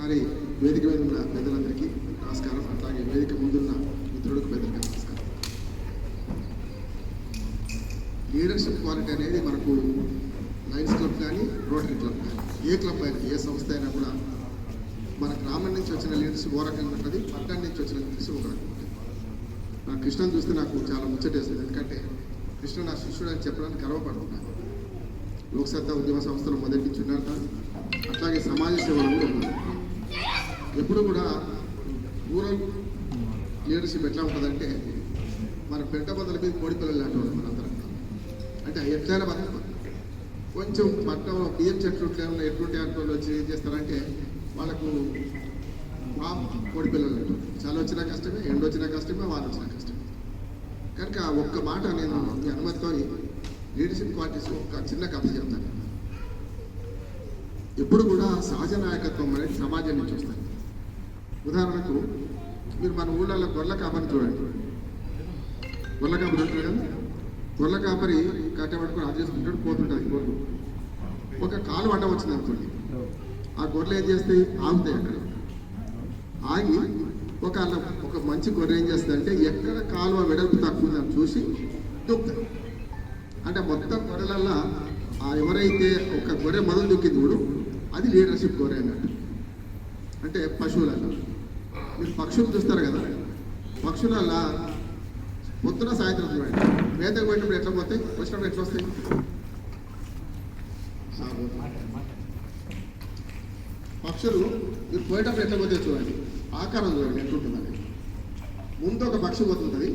ఒకసారి వేదిక మీద ఉన్న పెద్దలందరికీ నమస్కారం. అట్లాగే వేదిక ముందున్న మిత్రులకు పెద్దలకి నమస్కారం. లీడర్షిప్ క్వాలిటీ అనేది మనకు లయన్స్ క్లబ్ కానీ రోటరీ క్లబ్ కానీ ఏ క్లబ్ అయినా ఏ సంస్థ అయినా కూడా మన గ్రామం నుంచి వచ్చిన లీడర్స్ ఓ రకంగా ఉంటుంది పట్టణం నుంచి వచ్చిన లీడర్స్ ఒక రకంగా ఉంటుంది. నా కృష్ణను చూస్తే నాకు చాలా ముచ్చటేస్తుంది. ఎందుకంటే కృష్ణ నా శిష్యుడు అని చెప్పడానికి గర్వపడుతున్నాను. లోక్సత్తా ఉద్యమ సంస్థలు మొదటి నుంచి ఉన్నారు అట్లాగే సమాజ సేవలు కూడా ఉన్నారు ఎప్పుడు కూడా రూరల్ లీడర్షిప్ ఎట్లా ఉంటుందంటే మన పెంట బదుల మీద కోడి పిల్లలు లాంటి వాళ్ళు మనందరం. అంటే ఎట్లయినా బతుకు కొంచెం పట్టణంలో బియ్యం చెట్లు ఏమన్నా ఎటువంటి అంటూ వచ్చి ఏం చేస్తారంటే వాళ్ళకు మా కోడి పిల్లలు అంటారు చాలా వచ్చినా కష్టమే ఎండ వచ్చినా కష్టమే వాన వచ్చినా కష్టమే. కనుక ఒక్క మాట నేను మీ అనుమతితో లీడర్షిప్ క్వాలిటీస్ ఒక చిన్న కథ చెప్తాను. ఎప్పుడు కూడా సహజ నాయకత్వం అనేది సమాజం నుంచి ఉదాహరణకు మీరు మన ఊళ్ళల్లో గొర్రెల కాపరి చూడండి. గొర్రెల కాపరి ఉంటాడు కదా? గొర్రెల కాపరి కట్టబట్టుకొని అది చేసుకుంటాడు పోతుంటుంది గొర్రెలు. ఒక కాలు వంట వచ్చింది అనుకోండి. ఆ గొర్రెలు ఏం చేస్తాయి? ఆగుతాయి అక్కడ. ఆగి ఒక ఒక మంచి గొర్రె ఏం చేస్తుందంటే ఎక్కడ కాలువ వెడల్పు తక్కువ ఉందని చూసి దూకుతుంది అంటే మొత్తం గొర్రెలల్లా ఆ ఎవరైతే ఒక గొర్రె మొదలు దొక్కింది చూడు అది లీడర్షిప్ గొర్రె అన్నట్టు. అంటే పశువులలో మీరు పక్షులు చూస్తారు కదా. పక్షులల్లా పొద్దున సాయంత్రం చూడండి మేతకు పోయినప్పుడు ఎట్లా పోతాయి? వచ్చినప్పుడు ఎట్లా వస్తాయి? పక్షులు మీరు పోయేటప్పుడు ఎట్లా పోతే చూడండి. ఆకారం చూడండి ఎట్లుంటుందని ముందు ఒక పక్షి పోతుంటుంది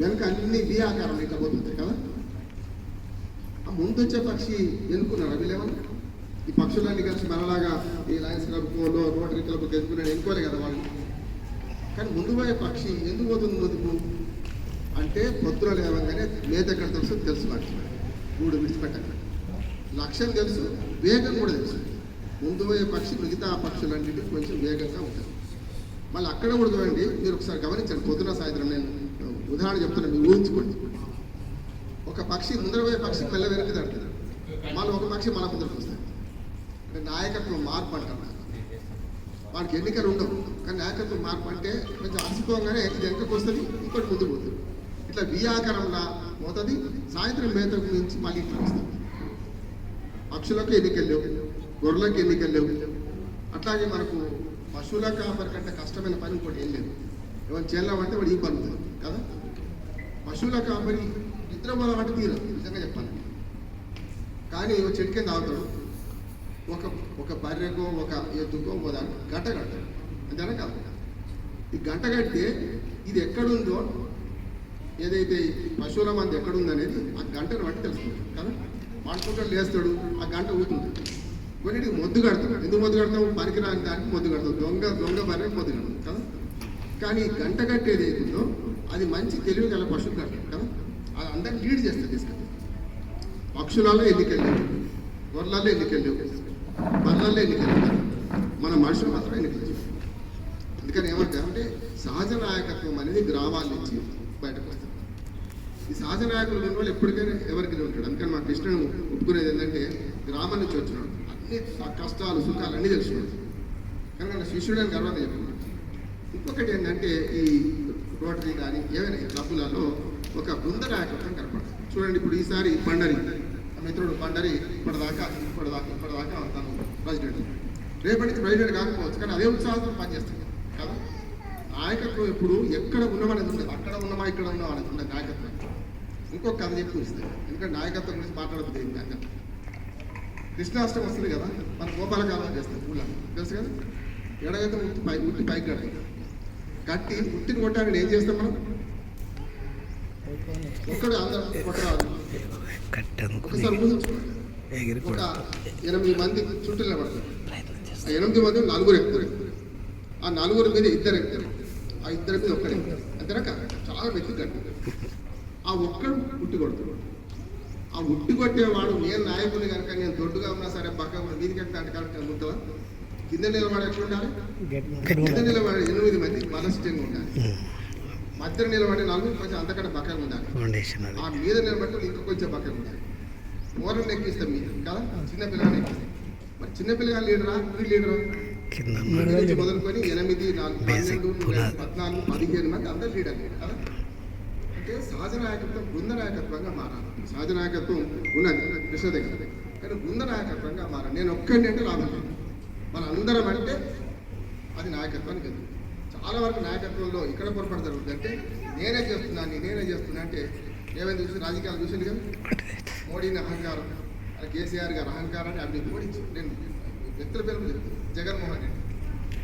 వెనక అన్ని బి ఆకారం ఇట్లా పోతుంటాయి కదా. ఆ ముందు వచ్చే పక్షి ఎన్నుకున్నాడు అవి లేవన్నా ఈ పక్షులన్నీ కలిసి మనలాగా ఈ లయన్స్ క్లబ్లో రోటరీ క్లబ్ గెలుపుకున్నాడు ఎన్నుకోలే కదా వాళ్ళు. కానీ ముందు పోయే పక్షి ఎందుకు పోతుంది ముందుకు అంటే పొద్దున లేవగానే మేత ఎక్కడ తెలుసు? తెలుసు లక్ష్యం మూడు విడిచిపెట్టక లక్ష్యం తెలుసు వేగం కూడా తెలుసు. ముందు పోయే పక్షి మిగతా పక్షులన్నింటికి కొంచెం వేగంగా ఉంటుంది. మళ్ళీ అక్కడ కూడా చూడండి మీరు ఒకసారి గమనించండి పొద్దున సాయంత్రం నేను ఉదాహరణ చెప్తున్నాను మీరు ఊహించుకోండి. ఒక పక్షి ముందర పోయే పక్షి మెల్ల వెనక్కి తడుతుంది మళ్ళీ ఒక పక్షి మన ముందరకు వస్తుంది. అంటే నాయకత్వం మార్పు అంటారు. వాడికి ఎన్నికలు ఉండవు. కానీ నాయకత్వం మార్పు అంటే కొంచెం అలసిపోగానే ఇది వెనకకు వస్తుంది ఇంకోటి ముందుకు పోతుంది. ఇట్లా వియాకరంలా పోతుంది సాయంత్రం మేతకు మించి మళ్ళీ ఇట్లా వస్తుంది. పక్షులకు ఎన్నికలు లేవు గొర్రెలకు ఎన్నికలు లేవు. అట్లాగే మనకు పశువుల కాపరి కంటే కష్టమైన పని ఇంకోటి ఏం లేదు. ఎవరు చేయాలంటే వాడు ఈ పని కదా? పశువుల కాపరి నిద్ర అంటే తీరు నిజంగా చెప్పాలి కానీ ఓ చెట్టు కింద ఆగుతాడు ఒక ఒక బర్రెకో ఒక ఎద్దుకో మొదలు గంట కడతాడు. అంతేనా కాదు? ఈ గంట కడితే ఇది ఎక్కడుందో ఏదైతే ఈ పశువుల మంది ఎక్కడుందనేది ఆ గంటను బట్టి తెలుస్తుంది. కదా? పడుకుంటాడు లేస్తాడు ఆ గంట ఊతుంది కొన్నిటికి మొద్దు కడుతున్నాడు ఎందుకు మొద్దు పనికి రాని దానికి మొద్దు కడతాం దొంగ దొంగ బర్రెకి మొద్దు కడతాడు. కదా? కానీ గంట కట్టేది ఏదో అది మంచి తెలివి గల పశువులు కడతాడు కదా? అది అందరిని లీడ్ చేస్తుంది తీసుకెళ్ళి పక్షులలో ఎన్నికెళ్ళావు గొర్రెలలో ఎన్నికెళ్ళావు బర్రెలలో ఎన్నికలు మన మనుషులు మాత్రం ఎన్నికలు అందుకని ఏమంటారంటే సహజ నాయకత్వం అనేది గ్రామాల నుంచి బయటకు వస్తుంది. ఈ సహజ నాయకులు ఉన్న వాళ్ళు ఎప్పటికైనా ఎవరికి ఉంటాడు అందుకని మా కృష్ణను ఒప్పుకునేది ఏంటంటే గ్రామం నుంచి వచ్చినాడు అన్ని కష్టాలు సుఖాలు అన్నీ తెలుసుకున్నాడు. కనుక నా శిష్యుడు అని గర్వంగా చెప్పుకున్నాడు ఇంకొకటి ఏంటంటే ఈ రోటరీ కానీ ఏవైనా క్లబ్బులలో ఒక బృంద నాయకత్వం కనపడుతుంది. చూడండి ఇప్పుడు ఈసారి పండరి. మిత్రుడు పండరి ఇప్పటిదాకా ఇప్పటిదాకా ఇప్పటిదాకా తను ప్రెసిడెంట్ రేపటి ప్రెసిడెంట్ కాకపోవచ్చు కానీ అదే ఉత్సాహంతో పనిచేస్తుంది. కదా? నాయకత్వం ఎప్పుడు ఎక్కడ ఉన్నామనేది ఉండదు. అక్కడ ఉన్నామా ఇక్కడ ఉన్నామా అనేది ఉండదు నాయకత్వం. ఇంకొక కథ చెప్పి చూస్తుంది ఎందుకంటే నాయకత్వం గురించి మాట్లాడుతుంది ఏం కాక కృష్ణాష్టమి వస్తుంది కదా? మన గోపాలకాలం చేస్తాం ఊళ్ళో తెలుసు కదా? ఎడగైతే ఉట్టి పై ఉట్టి పైకి కడతాం కట్టి ఉట్టిని కొట్టాక ఏం చేస్తాం మనం? ఒక్కడ అందరం కొట్టరాదు. కట్టనుకుని ఎగిరి ఎనిమిది మంది చుట్టూ నిలబడతారు ఆ ఎనిమిది మంది నలుగురు ఎక్కుతారు ఆ నలుగురు మీద ఇద్దరు ఎక్కుతారు ఆ ఇద్దరి మీద ఒక్కడు ఎక్కుతారు అంతేనా చాలా వ్యక్తి కట్టు ఆ ఒక్కడు ఉట్టి కొడతాడు ఆ ఉట్టి కొట్టేవాడు నేను నాయకుని కనుక నేను దొడ్డుగా ఉన్నా సరే పక్క వీధికి ఎక్కడ అంటే కరెక్ట్ ముట్టవా? కింద నిలబడి ఎట్లా ఉండాలి? కింద నిలబడి ఎనిమిది మంది బలస్టంగా ఉండాలి. మధ్య నిలబడి నలుగురు కొంచెం అంతకంటే పక్కగా ఉండాలి. ఫౌండేషన్ ఆ మీద నిలబట్టి ఇంకా కొంచెం పక్కన ఉండాలి. ఓరని ఎక్కిస్తాం మీరు కదా? చిన్న పిల్లగాని ఎక్కిస్తాం మరి చిన్న పిల్లగాని లీడరా? వీడు లీడరా? మొదలుకొని ఎనిమిది నాలుగు పన్నెండు. పద్నాలుగు పదిహేను మంది అందరు లీడర్లు కదా? అంటే సహజ నాయకత్వం బృంద నాయకత్వంగా మారాలి. సహజ నాయకత్వం ఉన్నది. కృష్ణ దగ్గర కానీ బృంద నాయకత్వంగా మారాలి. నేను ఒక్కడిని అంటే లాభం లేదు మన అందరం అంటే అది నాయకత్వానికి కదా చాలా వరకు నాయకత్వంలో ఇక్కడ పొరపాటు జరుగుతుంది. అంటే నేనే చేస్తున్నాను నేనే చేస్తున్నా అంటే ఏమైంది చూసి రాజకీయాలు చూసింది కదా? మోడీని అహంకారం. అలా కేసీఆర్ గారు అహంకారాన్ని అభివృద్ధి ఓడించి నేను వ్యక్తుల పేరు జగన్మోహన్ రెడ్డి.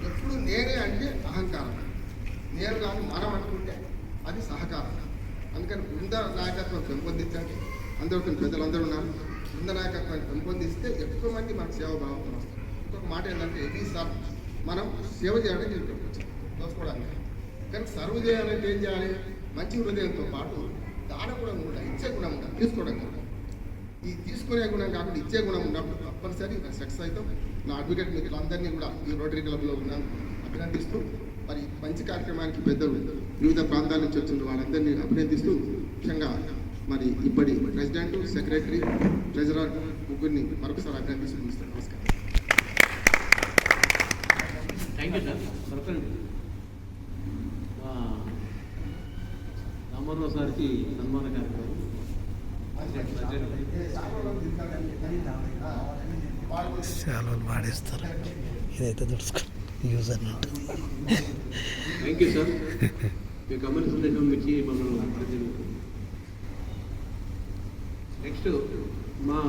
ఎప్పుడు నేనే అంటే అహంకారం. నేను కాదు మనం అనుకుంటే అది సహకారం. అందుకని బృంద నాయకత్వం పెంపొందించండి. అందరితో పెద్దలందరూ ఉన్నారు. బృంద నాయకత్వాన్ని పెంపొందిస్తే ఎక్కువ మంది మనకు సేవ భావంతో వస్తారు ఇంకొక మాట ఏంటంటే ఎన్నిసార్లు మనం సేవ చేయాలని చెప్పవచ్చు దోచుకోవడానికి. కానీ సర్వ్ చేయాలంటే ఏం చేయాలి? మంచి హృదయంతో పాటు దాన గుణం కూడా ఇచ్చే గుణం ఉండాలి తీసుకోవడం కూడా ఈ తీసుకునే గుణం కాకుండా ఇచ్చే గుణం ఉన్నప్పుడు తప్పనిసరి సక్సెస్ అవుతాం. నా అడ్వకేట్ మిత్రులందరినీ కూడా ఈ రోటరీ క్లబ్లో ఉన్నాను. అభినందిస్తూ మరి మంచి కార్యక్రమానికి పెద్దలు వివిధ ప్రాంతాల నుంచి వచ్చిన వాళ్ళందరినీ అభినందిస్తూ ముఖ్యంగా మరి ఇప్పటి ప్రెసిడెంట్ సెక్రటరీ ట్రెజరర్ ముగ్గురిని మరొకసారి అభినందిస్తూ నమస్కారం. థ్యాంక్ యూ సార్ సర్పంచ్ మా సార్కి సన్మాన కార్యక్రమం. సెలవులు పాడేస్తారు. ఇదైతే దుడుచుకో యూజ్ అన్నట్టు థ్యాంక్ యూ సార్ మీ కమెంట్ సందేశం ఇచ్చి మమ్మల్ని నెక్స్ట్ మా